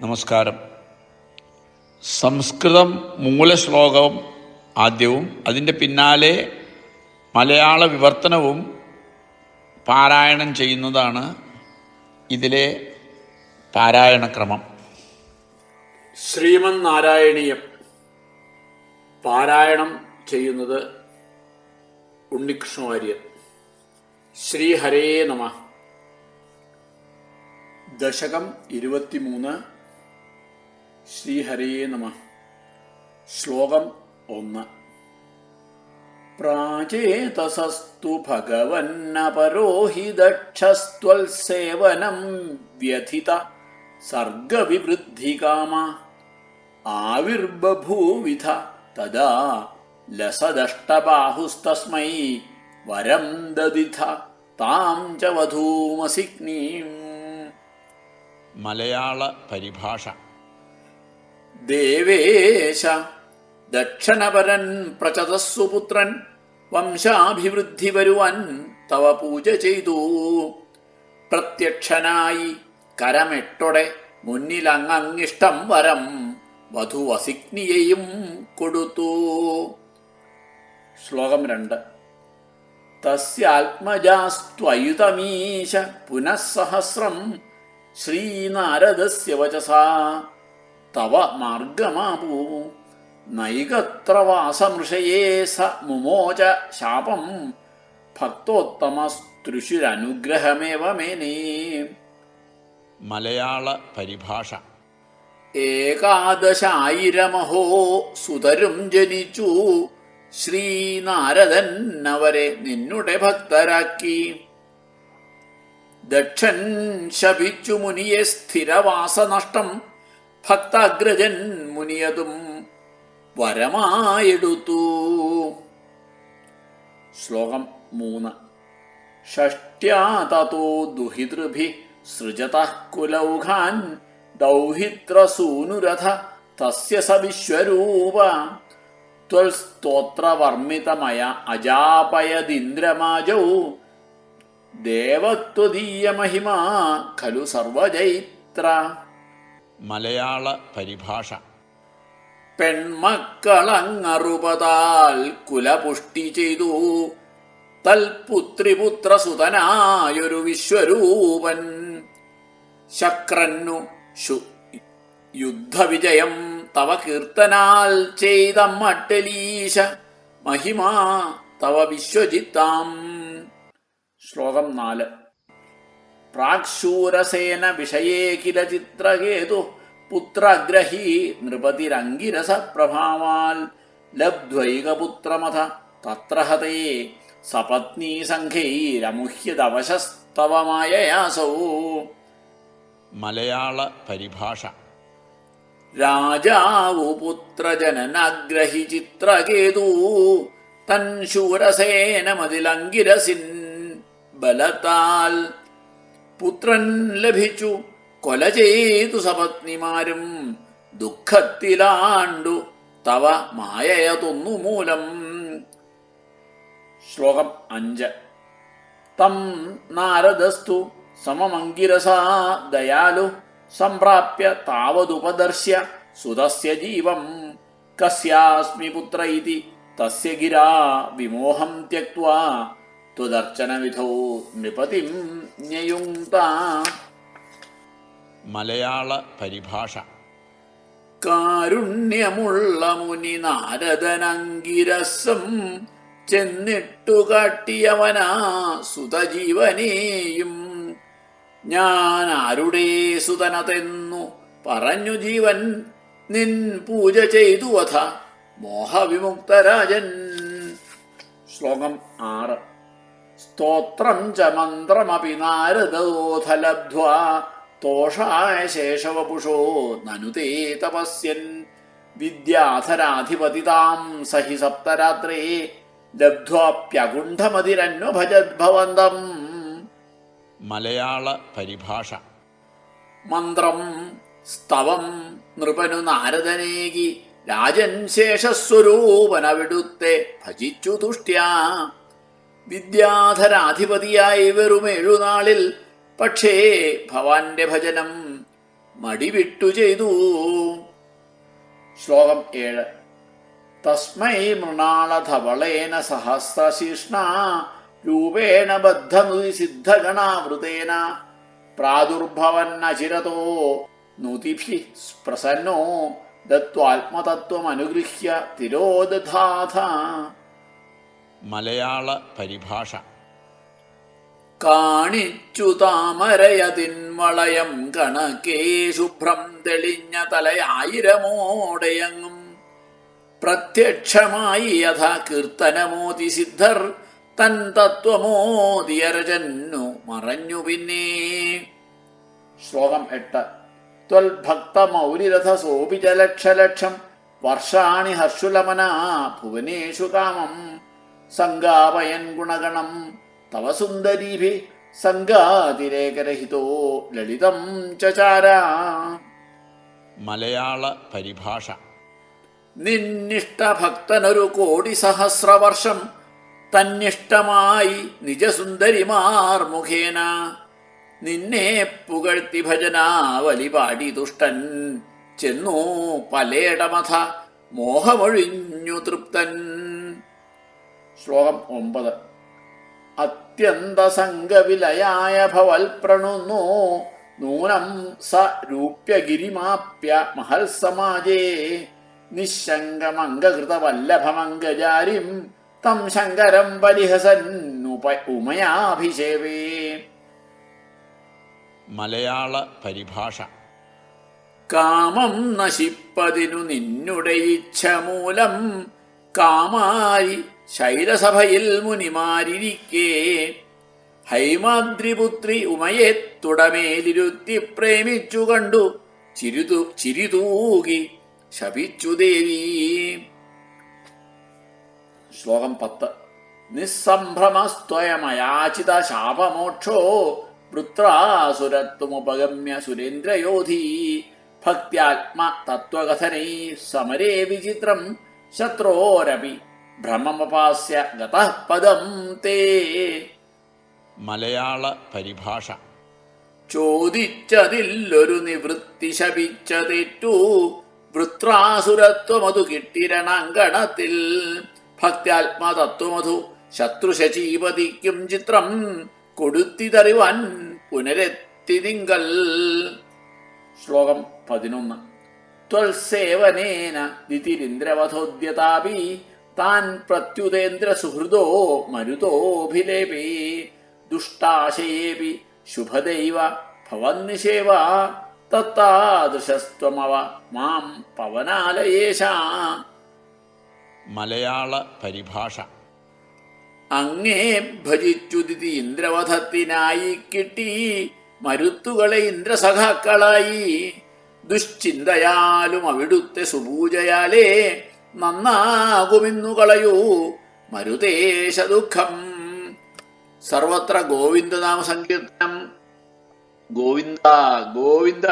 നമസ്കാരം. സംസ്കൃതം മൂലശ്ലോകം ആദ്യവും അതിന്റെ പിന്നാലെ മലയാള വിവർത്തനവും പാരായണം ചെയ്യുന്നതാണ് ഇതിലെ പാരായണക്രമം. ശ്രീമൻ നാരായണീയം പാരായണം ചെയ്യുന്നത് ഉണ്ണികൃഷ്ണവാര്യർ. ശ്രീഹരേ നമ. ദശകം ഇരുപത്തിമൂന്ന് ശ്രീഹരേ നമ. ശ്ലോകം ഒന്ന്. പ്രാചേതസസ്തു ഭഗവന്നപരോഹി ദക്ഷസ്ത്വൽസേവനം വ്യഥിത സർഗവിവൃദ്ധികാമ. ആവിർബഭൂവിധ തദാ ലസദഷ്ടബാഹുസ്തസ്മൈ വരം ദദിഥ താം ച വധൂമസിഗ്നീം. മലയാള പരിഭാഷ. ദേവേശ ദക്ഷണപരൻ പ്രചതസ്സുപുത്രൻ വംശാഭിവൃദ്ധി വരുവാൻ തവ പൂജ ചെയ്തു. പ്രത്യക്ഷനായി കരമെട്ടൊടെ മുന്നിലങ്ങിഷ്ടം വരം വധുവസിഗ്നിയെയും കൊടുത്തു. ശ്ലോകം രണ്ട്. തസ്യാത്മജാസ്ത്വയുതമീശ പുനഃസഹസ്രം ശ്രീനാരദസ്യ വചസാ. തവ മാർഗമാപൂ നൈകത്ര വാസമൃഷയേ സ മുമോച ശാപം. ഭക്തോത്തമസ്തൃശുരനുഗ്രഹമേവ മേനേ. മലയാള പരിഭാഷ. ഏകാദശായിരമഹോ സുതരും ജനിച്ചു. ശ്രീനാരദൻ അവരെ നിന്നുടെ ഭക്തരാക്കി. ദക്ഷൻ ശപിച്ചു മുനിയെ സ്ഥിരവാസനഷ്ടം. ഭക്താഗ്രജൻ മുനിയതും വരമായെടുത്തു. ശ്ലോകം മൂന്ന്. ഷഷ്ട്യാ ദുഹിതൃഭി സൃജത കുലൗഘാൻ ദൗഹിത്രസൂനുരഥ തസ്യ സ വിശ്വരൂപ. ത്വൽസ്തോത്രവർമ്മിതമയ അജാപയതിന്ദ്രമാജൗ. ദേവത്വദീയമഹിമാ ഖലു സർവജൈത്ര മലയാള പരിഭാഷ. പെൺമക്കളങ്ങറുപതാൽ കുലപുഷ്ടി ചെയ്തു. തൽപുത്രിപുത്രസുതനായൊരു വിശ്വരൂപൻ. ശക്രന്നു ശു യുദ്ധവിജയം തവ കീർത്തനാൽ ചെയ്ത മട്ടലീശ. മഹിമാ തവ വിശ്വജിത്താം. ശ്ലോകം നാല്. പ്രാക്ശൂരസേന വിഷയേ കില ചിത്രകേതു പുത്രഗ്രഹീ നൃപതിരങ്കിരസ പ്രഭാവാൽ ലബ്ധ്വൈകപുത്രമഥ തത്ര ഹതേ സപത്നീ സംഘൈരമുഹ്യദവശസ്തവമായയാസൗ മലയാള പരിഭാഷ രാജാവു പുത്രജനനാഗ്രഹി ചിത്രകേതു തൻ ശൂരസേനമതിലങ്കിരസിൻ ബലത്താൽ പുത്രൻ ലഭിച്ചു. കൊല ചെയ്തു സപത്നിമാരും. ദുഃഖത്തിലാണ്ടു. തവ മായയതൊന്നു മൂലം. ശ്ലോകം അഞ്ച്. തം നാരദസ്തു സമമങ്കിരസാ ദയാലു. സംപ്രാപ്യ താവതുപദർശ്യ സുതസ്യ ജീവം. കസ്യാസ്മി പുത്ര ഇതി തസ്യ ഗിരാ വിമോഹം ത്യക്വാ ത്വദർച്ചന വിധൗ നൃപതിം മലയാള പരിഭാഷ. കാരുണ്യമുള്ള മുനി നാരദനങ്കിരസം ചെന്നിട്ടു കാട്ടിയവനാ സുതജീവനെയും. ഞാൻ ആരുടെ സുതനതെന്നു പറഞ്ഞു ജീവൻ നിൻ പൂജ ചെയ്തു വധ മോഹവിമുക്തരാജൻ. ശ്ലോകം ആറ്. സ്തോത്രം ച മന്ത്രമപി നാരദോധലബ്ധ്വാ തോഷായ ശേഷവപുഷോ നനുതേ തപസ്യൻ. വിദ്യാധരാധിപതിതാം സഹി സപ്തരാത്രേ. ലബ്ധ്വാപ്യകുണ്ഠമതിരന്വഭജദ്ഭവന്തം മലയാള പരിഭാഷ. മന്ത്രം സ്തവം നൃപനു നാരദനേകി. രാജൻ ശേഷസ്വരൂപനവിടുത്തെ ഭജിച്ചു തുഷ്ട്യാ. വിദ്യാധരാധിപതിയായി എഴുനാളിൽ പക്ഷേ ഭവാന്റെ ഭജനം മടിവിട്ടു ചെയ്തു. ശ്ലോകം ഏഴ്. തസ്മൈ മൃണാളധവളേന സഹസ്രശീഷ്ണ രൂപേണ ബദ്ധമുതി സിദ്ധഗണാവൃതേന പ്രാദുർഭവന്നചിരതോ നുതിഭി പ്രസന്നോ ദത്വാത്മതത്വമനുഗൃഹ്യ തിരോദധാഥ മലയാള പരിഭാഷ. കാണിച്ചു താമരയതിൻ വളയം കണക്കേ ശുഭ്രം തെളിഞ്ഞ തലയായിരമോടെയങ്ങും. പ്രത്യക്ഷമായി യഥാ കീർത്തനമോതി സിദ്ധർ തൻ തത്വമോതിയരജന്നു മറഞ്ഞു പിന്നെ. ശ്ലോകം എട്ട്. ത്വൽഭക്തമൗലിരഥ സോപിത ലക്ഷലക്ഷം വർഷാണി ഹർഷുലമന ഭുവനേഷു കാമം. സംഗാപയൻ ഗുണഗണം തവ സുന്ദരീഭി സംഘാതിരേകരഹിതോ ലളിതം ചചാര. മലയാള പരിഭാഷ. നിന്നിഷ്ടഭക്തനൊരു കോടി സഹസ്രവർഷം തന്നിഷ്ടമായി നിജസുന്ദരിമാർ മുഖേന. നിന്നെ പുകഴ്ത്തി ഭജനാവലി പാടി ദുഷ്ടൻ. ചെന്നു പലേടമഥ മോഹമൊഴിഞ്ഞു തൃപ്തൻ. ശ്ലോകം ഒമ്പത്. അത്യന്തസംഗവിലയായ ഭവൽ പ്രണുന്നു നൂനം സ രൂപ്യഗിരിമാപ്യ മഹൽ സമാജേ നിശങ്കമംഗകൃതവല്ലഭമംഗജാരിം തം ശങ്കരം പരിഹസന്നുപ ഉമയാഭിഷേവേ. മലയാള പരിഭാഷ. കാമം നശിപ്പതിനു നിന്നുടെ ഇച്ഛ മൂലം കാമായി ശൈലസഭയിൽ മുനിമാരിരിക്കേ. ഹൈമാദ്രിപുത്രി ഉമയെ തുടമേലിരുത്തി പ്രേമിച്ചു കണ്ടു. ചിരിതു ചിരിതൂകി ശപിച്ചു ദേവി. ശ്ലോകം പത്ത്. നിസ്സംഭ്രമസ്ത്വയമയാചിത ശാപമോക്ഷോ വൃത്രാസുരത്വമുപഗമ്യ സുരേന്ദ്രയോധി. ഭക്ത്യാത്മ തത്വകഥനൈ സമരേ വിചിത്രം ശത്രോരപി ഭ്രമമപാസ്യ ഗതഃ പദം തേ. മലയാള പരിഭാഷ. ചോദിച്ചതില്ലൊരു നിവൃത്തി ശപിച്ച തെറ്റു വൃത്രാസുരത്വമതു കിട്ടിരണങ്കണത്തിൽ. ഭക്ത്യാത്മതത്വമധു ശത്രുശചീപതിക്കും ചിത്രം കൊടുത്തിതറിവാൻ പുനരെത്തി തിങ്കൽ ശ്ലോകം പതിനൊന്ന്. ത്വൽസേവനേന ദിതിരിന്ദ്രവധോദ്യതാപി താൻ പ്രത്യുതേന്ദ്ര സുഹൃദോ മരുതോഭിലേപി ദുഷ്ടാശയേപി ശുഭദൈവ ഭവന്നിഷേവ തത്താദൃശസ്ത്വമവ മാം പവനാലയേശ. മലയാള പരിഭാഷ. അങ്ങേ ഭജിച്ചുതിഥി ഇന്ദ്രവധത്തിനായി കിട്ടി മരുത്തുകളെ ഇന്ദ്രസഖാക്കളായി. ദുശ്ചിന്തയാലും അവിടുത്തെ സുപൂജയാലേ നന്നാകുമെന്നു കളയൂ. മരുതേശ ദുഃഖം. സർവത്ര ഗോവിന്ദനാമ സങ്കീർത്തനം ഗോവിന്ദ ഗോവിന്ദ.